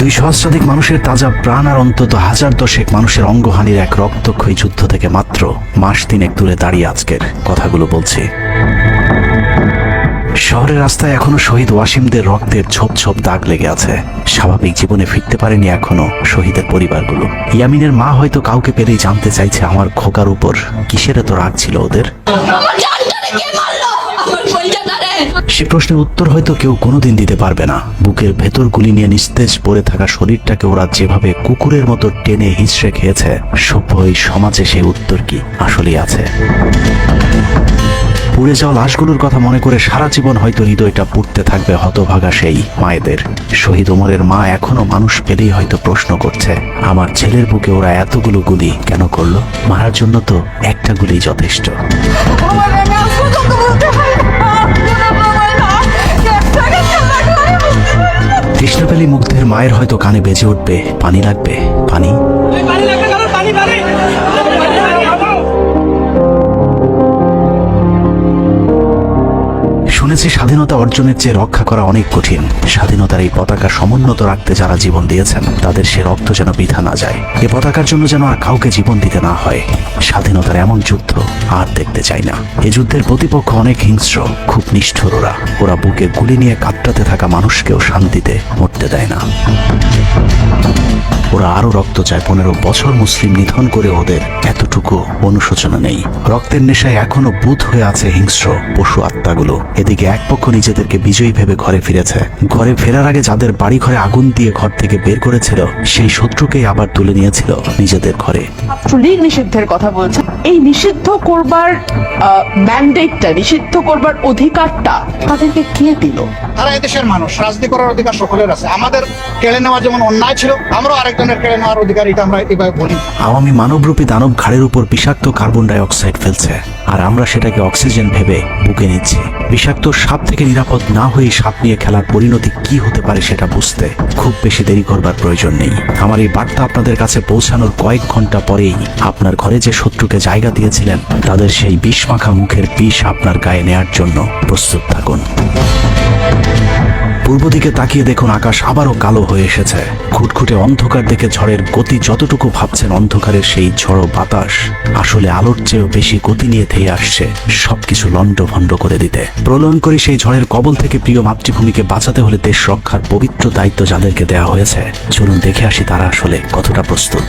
দুই সহস্রাধিক মানুষের তাজা প্রাণ আর অন্তত হাজার দশেক মানুষের অঙ্গহানির এক রক্তক্ষয়ী যুদ্ধ থেকে মাত্র মাস তিনেক দূরে দাঁড়িয়ে আজকের কথাগুলো বলছি। শহরের রাস্তায় এখনও শহীদ ওয়াসিমদের রক্তের ছোপ ছোপ দাগ লেগে আছে। স্বাভাবিক জীবনে ফিরতে পারেনি এখনও শহীদের পরিবারগুলো। ইয়ামিনের মা হয়তো কাউকে পেলেই জানতে চাইছে আমার খোকার উপর কিসের এত রাগ ছিল ওদের? সে প্রশ্নের উত্তর হয়তো কেউ কোনোদিন দিতে পারবে না। বুকের ভেতর গুলি নিয়ে নিস্তেজ পড়ে থাকা শরীরটাকে ওরা যেভাবে কুকুরের মতো টেনে হিঁচড়ে খেয়েছে সভ্য সমাজে সেই উত্তর কি আসলেই আছে। পুড়ে যাওয়া লাশগুলোর কথা মনে করে সারা জীবন হয়তো হৃদয়টা পুড়তে থাকবে হতভাগা সেই মায়েদের। শহীদ ওমরের মা এখনও মানুষ পেলেই হয়তো প্রশ্ন করছে, আমার ছেলের বুকে ওরা এতগুলো গুলি কেন করল? মারার জন্য তো একটা গুলি যথেষ্ট। কৃষ্ণকালী মুগ্ধের মায়ের হয়তো কানে বেজে উঠবে পানি লাগবে। পানি? শুনেছি স্বাধীনতা অর্জনের চেয়ে রক্ষা করা অনেক কঠিন। স্বাধীনতার এই পতাকা সমুন্নত রাখতে যারা জীবন দিয়েছেন, তাদের সে রক্ত যেন বৃথা না যায়। এ পতাকার জন্য যেন আর কাউকে জীবন দিতে না হয়। স্বাধীনতার এমন যুদ্ধ আর দেখতে চাই না। এ যুদ্ধের প্রতিপক্ষ অনেক হিংস্র, খুব নিষ্ঠুর ওরা ওরা বুকে গুলি নিয়ে কাতরাতে থাকা মানুষকেও শান্তিতে মরতে দেয় না। ওরা আরও রক্ত চায় পনেরো বছর মুসলিম নিধন করে ওদের। এতটুকু অনুশোচনা নেই। রক্তের নেশায় এখনও বুধ হয়ে আছে হিংস্র, পশু আত্মাগুলো। এদিকে এক পক্ষ নিজেদেরকে বিজয়ী ভেবে ঘরে ফিরেছে। ঘরে ফেরার আগে যাদের বাড়ি ঘরে আগুন দিয়ে ঘর থেকে বের করেছিল সেই শত্রুকেই আবার তুলে নিয়েছিল নিজেদের ঘরে। ছাত্রলীগ নিষিদ্ধের কথা বলছেন। এই নিষিদ্ধ করবার ম্যান্ডেটটা নিষিদ্ধ করবার অধিকারটা তাদেরকে কে দিল? তারা এদেশের মানুষ রাজনীতি করার অধিকার সকলের আছে। আমাদের কেড়ে নেওয়া যেমন অন্যায় ছিল আমরাও আরেকজনের কেড়ে নেওয়ার অধিকার এটা আমরা এভাবে বলি। আওয়ামী মানবরূপী দানব ঘাড়ের উপর বিষাক্ত কার্বন ডাই অক্সাইড ফেলছে আর আমরা সেটাকে অক্সিজেন ভেবে বুকে নিচ্ছি। বিষাক্ত সাপ থেকে নিরাপদ না হয়ে সাপ নিয়ে খেলার পরিণতি কি হতে পারে সেটা বুঝতে খুব বেশি দেরি করবার প্রয়োজন নেই। আমার এই বার্তা আপনাদের কাছে পৌঁছানোর কয়েক ঘণ্টা পরেই আপনার ঘরে যে শত্রুকে জায়গা দিয়েছিলেন, তাদের সেই বিষ মাখা মুখের বিষ আপনার গায়ে নেয়ার জন্য প্রস্তুত থাকুন। পূর্ব দিকে তাকিয়ে দেখুন আকাশ আবারও কালো হয়ে এসেছে। খুটখুটে অন্ধকার দেখে ঝড়ের গতি যতটুকু ভাবছেন অন্ধকারের সেই ঝড়ো বাতাস, আসলে আলোর চেয়েও বেশি গতি নিয়ে ধেয়ে আসছে সবকিছু লন্ড ভন্ড করে দিতে। প্রলয়ন করে সেই ঝড়ের কবল থেকে প্রিয় মাতৃভূমিকে বাঁচাতে হলে দেশ রক্ষার পবিত্র দায়িত্ব যাদেরকে দেওয়া হয়েছে। চলুন দেখে আসি তারা আসলে কতটা প্রস্তুত।